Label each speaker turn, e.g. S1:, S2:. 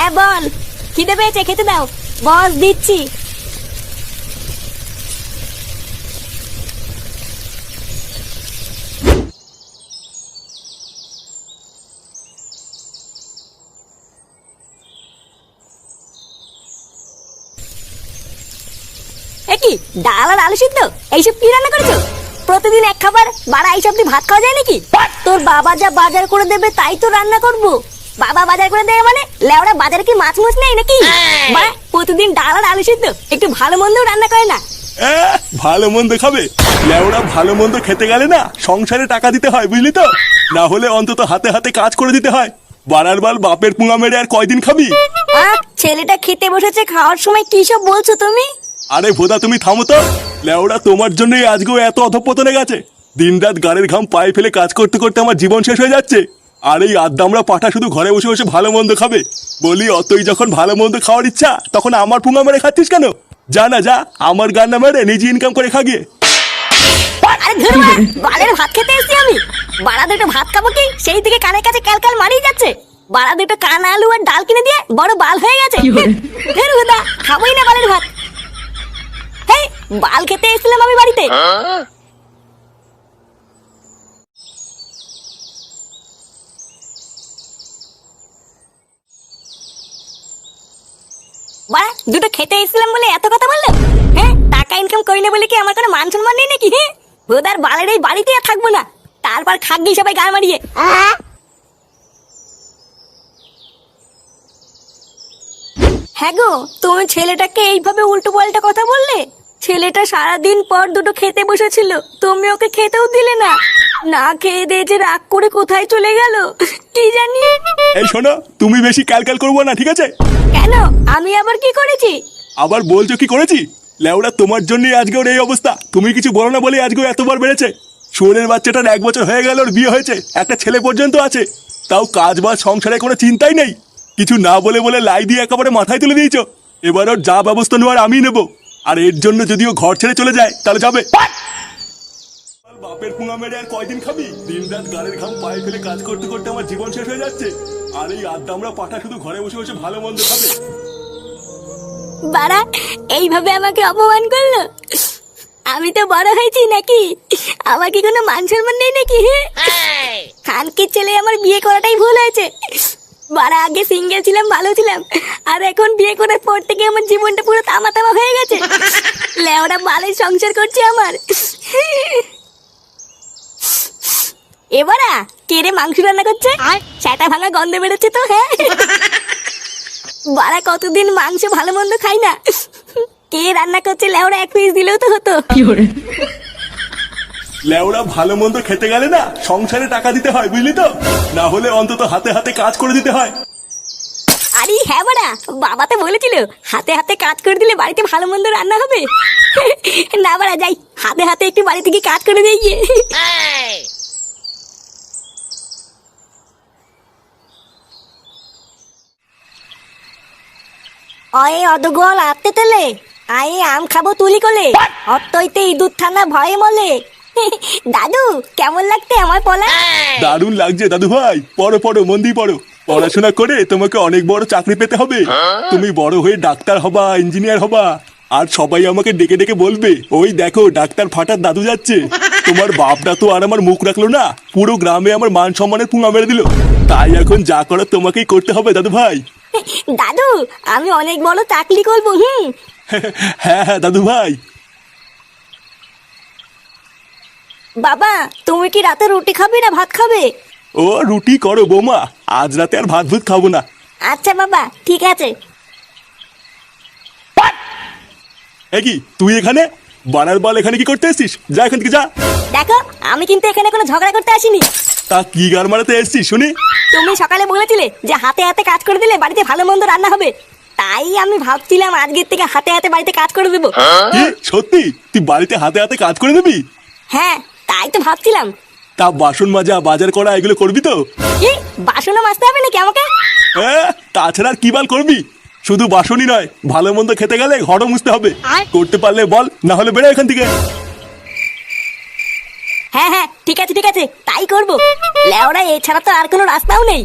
S1: হ্যাঁ বল। খিদে পেয়েছে খেতে দাও। বস দিচ্ছি। এ কি ডাল আর আলু সিদ্ধ? এইসব কি রান্না করেছ? প্রতিদিন এক খাবার বাড়া এইসব দিয়ে ভাত খাওয়া যায় নাকি? তোর বাবা যা বাজার করে দেবে তাই তো রান্না করব। বাবা বাজার করে দেবে মানে? লেওড়া বাজারে কি মাছ মুছ নেই নাকি? বা প্রতিদিন ডাল আর আলু সিদ্ধ। একটু ভালো মন্দও রান্না করে না?
S2: ভালো মন্দ খাবে? লেওরা ভালো মন্দ খেতে গেলে না সংসারে টাকা দিতে হয় বুঝলি তো? না হলে অন্তত হাতে হাতে কাজ করে দিতে হয়। বাড়ার বাল বাপের পুঙা মেরে আর কয়দিন খাবি?
S1: আহ, ছেলেটা খেতে বসেছে খাওয়ার সময় কি সব বলছো তুমি?
S2: আরে ভোদা তুমি থামো তো। লেওরা তোমার জন্যই আজকেও এত অধপতনে গেছে। দিনরাত গাড়ির ঘাম পায়ে ফেলে কাজ করতে করতে আমার জীবন শেষ হয়ে যাচ্ছে। আর এই আদ্দামরা পাঠা শুধু ঘরে বসে বসে ভালো মন্দ খাবে? বলি অতই যখন ভালো মন্দ খাওয়ার ইচ্ছা তখন আমার পুঙা মেরে খাচ্ছিস কেন? যা না যা আমার গান না মেরে নিজে ইনকাম করে খা গিয়ে।
S1: আরে ধরো বালের ভাত খেতে এসেছি আমি। বাড়া দুটো ভাত খাব কি? সেই দিকে কানের কাছে ক্যালকাল মারিয়ে যাচ্ছে। বাড়া দুটো কান আলু আর ডাল কিনে দিয়ে বড় বাল হয়ে গেছে। ধের হুদা খাবোই না বালের ভাত। হেই বাল খেতে এসেছিলাম আমি বাড়িতে। বাড়া দুটো খেতে এসেছিলাম বলে এত কথা বলল? হ্যাঁ টাকা ইনকাম করি বলে কি আমার কোনো মান সম্মান নেই নাকি হ্যাঁ? বোধার বালের এই বাড়িতে আর থাকব না। তারপর খাগি সবাই গান মারিয়ে হ্যাঁ গো তুমি ছেলেটাকে এইভাবে উল্টো পাল্টা কথা বললে? ছেলেটা সারাদিন পর দুটো খেতে বসেছিল। তুমি ওকে খেতেও দিলে না। না খেয়ে দিয়ে যে রাগ করে কোথায় চলে গেল? কি জানি?
S2: এই শোনো তুমি বেশি ক্যালকাল করব না ঠিক আছে?
S1: কেন? আমি আবার কি করেছি?
S2: আবার বলছো কি করেছি? লেওরা তোমার জন্যই আজকে ওর এই অবস্থা। তুমি কিছু বলো না বলে আজকে এতবার বেড়েছে। শুয়োরের বাচ্চাটার এক বছর হয়ে গেল ওর বিয়ে হয়েছে। একটা ছেলে পর্যন্ত আছে। তাও কাজ বাজ সংসারে কোনো চিন্তাই নেই। কিছু না বলে বলে লাই দিয়ে একেবারে মাথায় তুলে দিয়েছ। এবার ওর যা ব্যবস্থা নেওয়ার আমি নেব। আর এর জন্য যদি ও ঘর ছেড়ে চলে যায় তাহলে যাবে। বাপের পুঙা মেরে আর কয়দিন খাবি? দিন রাত গাড়ির ঘাম পায়ে ফেলে কাজ করতে করতে আমার জীবন শেষ হয়ে যাচ্ছে। আর এই আদ্দামরা পাঠা শুধু ঘরে বসে বসে ভালো মন্দ খাবে।
S1: বাড়া এইভাবে আমাকে অপমান করল? আমি তো বড় হয়েছি নাকি? আমার কি কোনো মান সম্মান নেই নাকি? খানকির ছেলে আমার বিয়ে করাটাই ভুল হয়েছে। বাড়া আগে সিঙ্গেল ছিলাম ভালো ছিলাম। আর এখন বিয়ে করার পর থেকে আমার জীবনটা লেওরা বালের সংসার করছে আমার। এবারা কে রে মাংস রান্না করছে? সেটা ভাঙা গন্ধ বেরোচ্ছে তো হ্যাঁ? বাড়া কতদিন মাংস ভালো মন্দ খাই না। কে রান্না করছে লেওরা এক পিস দিলেও তো হতো।
S2: লেওরা ভালো মন্দ খেতে গেলে না সংসারে টাকা দিতে হয় বুঝলি তো? না হলে অন্তত হাতে হাতে কাজ করে দিতে হয়।
S1: আরে হ্যাঁ বাড়া বাবা তো বলেছিল হাতে হাতে কাজ করে দিলে বাড়িতে ভালো মন্দ রান্না হবে। না বাড়া যাই হাতে হাতে একটু বাড়ি থেকে কাজ করে দিয়ে গিয়ে অয়ে অদগল তেলে? আয়ে আম খাব তুলি কোলে? অত্তইতে ইঁদুর থানা ভয়ে মলে। দাদু কেমন লাগতে আমার পলা?
S2: দারুণ লাগছে দাদু ভাই। পড়ো পড়ো মন দিয়ে পড়ো। পড়াশোনা করে তোমাকে অনেক বড় চাকরি পেতে হবে। তুমি বড় হয়ে ডাক্তার হবা ইঞ্জিনিয়ার হবা। আর সবাই আমাকে ডেকে ডেকে বলবে ওই দেখো ডাক্তার ফাটার দাদু যাচ্ছে। তোমার বাপটা তো আর আমার মুখ রাখল না। পুরো গ্রামে আমার মান সম্মানের পুঙা মেরে দিল। তাই এখন যা করার তোমাকেই করতে হবে দাদু ভাই।
S1: দাদু আমি অনেক বড় চাকরি করব হুম?
S2: হ্যাঁ হ্যাঁ দাদু ভাই।
S1: বাবা তুমি কি রাতে রুটি খাবে না ভাত খাবে?
S2: ও রুটি করো বৌমা। আজ রাতে আর ভাত ভুত খাব না।
S1: আচ্ছা বাবা ঠিক আছে।
S2: এ কি তুই এখানে? বানার বল এখানে কি করতে এসছিস? যা এখান থেকে যা।
S1: দেখো আমি কিন্তু এখানে কোনো ঝগড়া করতে আসিনি।
S2: তা কি মারাতে এসছিস শুনি।
S1: তুমি সকালে বলেছিলে যে হাতে হাতে কাজ করে দিলে বাড়িতে ভালো মন্দ রান্না হবে। তাই আমি ভাবছিলাম আজকের থেকে হাতে হাতে বাড়িতে কাজ করে দেবো।
S2: কি সত্যি? তুই বাড়িতে হাতে হাতে কাজ করে দিবি?
S1: হ্যাঁ তাই তো ভাবছিলাম।
S2: তা বাসন মাজা বাজার করা এগুলো করবি তো?
S1: কি? বাসনও মাজতে হবে নাকি আমাকে?
S2: হ্যাঁ তাছাড়া আর কি বাল করবি? শুধু বাসনই নয় ভালো মন্দ খেতে গেলে ঘরও মুছতে হবে। করতে পারলে বল না হলে বেরো এখান থেকে।
S1: হ্যাঁ হ্যাঁ ঠিক আছে ঠিক আছে তাই করব। লেওরা এছাড়া তো আর কোনো রাস্তাও নেই।